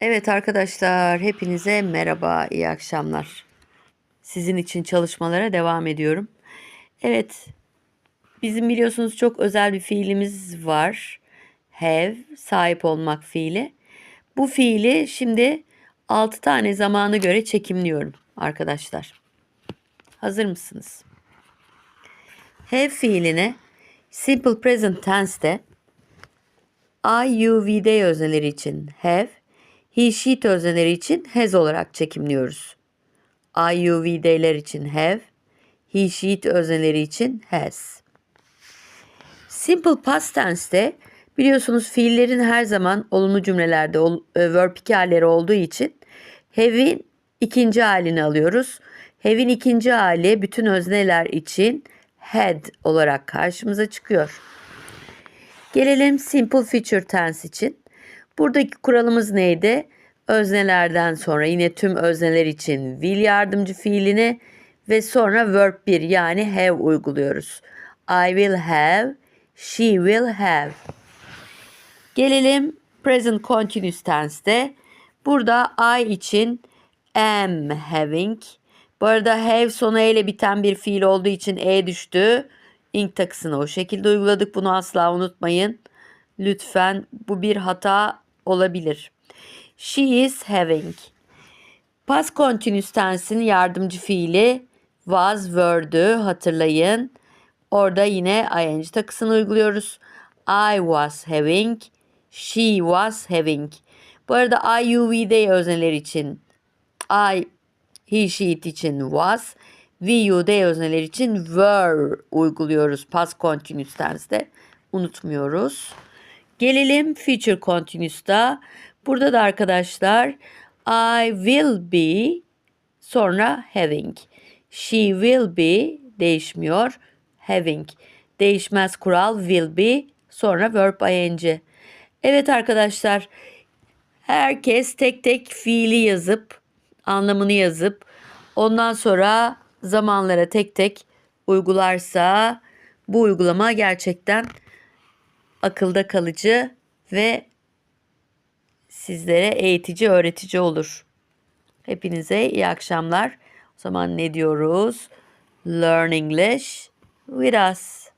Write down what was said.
Evet arkadaşlar, hepinize merhaba, iyi akşamlar. Sizin için çalışmalara devam ediyorum. Evet, bizim biliyorsunuz çok özel bir fiilimiz var. Have, sahip olmak fiili. Bu fiili şimdi 6 tane zamanı göre çekimliyorum arkadaşlar. Hazır mısınız? Have fiiline simple present tense'te I, you, we, they özneleri için have, he, she özneleri için has olarak çekimliyoruz. I, you, we, they'ler için have, he, she özneleri için has. Simple past tense'te biliyorsunuz fiillerin her zaman olumlu cümlelerde ol, e, verb 2 halleri olduğu için have'in ikinci halini alıyoruz. Have'in ikinci hali bütün özneler için had olarak karşımıza çıkıyor. Gelelim simple future tense için. Buradaki kuralımız neydi? Öznelerden sonra yine tüm özneler için will yardımcı fiilini ve sonra verb 1 yani have uyguluyoruz. I will have, she will have. Gelelim present continuous tense'de. Burada I için am having. Bu arada have sonu e ile biten bir fiil olduğu için e düştü. ing takısını o şekilde uyguladık. Bunu asla unutmayın. Lütfen bu bir hata olabilir. She is having. Past continuous tense'in yardımcı fiili was were'dü hatırlayın. Orada yine ing takısını uyguluyoruz. I was having, she was having. Bu arada I, you, we, they özneler için I, he, she, it için was, we, you, they özneler için were uyguluyoruz past continuous tense'de. Unutmuyoruz. Gelelim future continuous'ta. Burada da arkadaşlar I will be sonra having. She will be değişmiyor. Having. Değişmez kural will be sonra verb ing. Evet arkadaşlar herkes tek tek fiili yazıp anlamını yazıp ondan sonra zamanlara tek tek uygularsa bu uygulama gerçekten akılda kalıcı ve sizlere eğitici, öğretici olur. Hepinize iyi akşamlar. O zaman ne diyoruz? Learn English with us.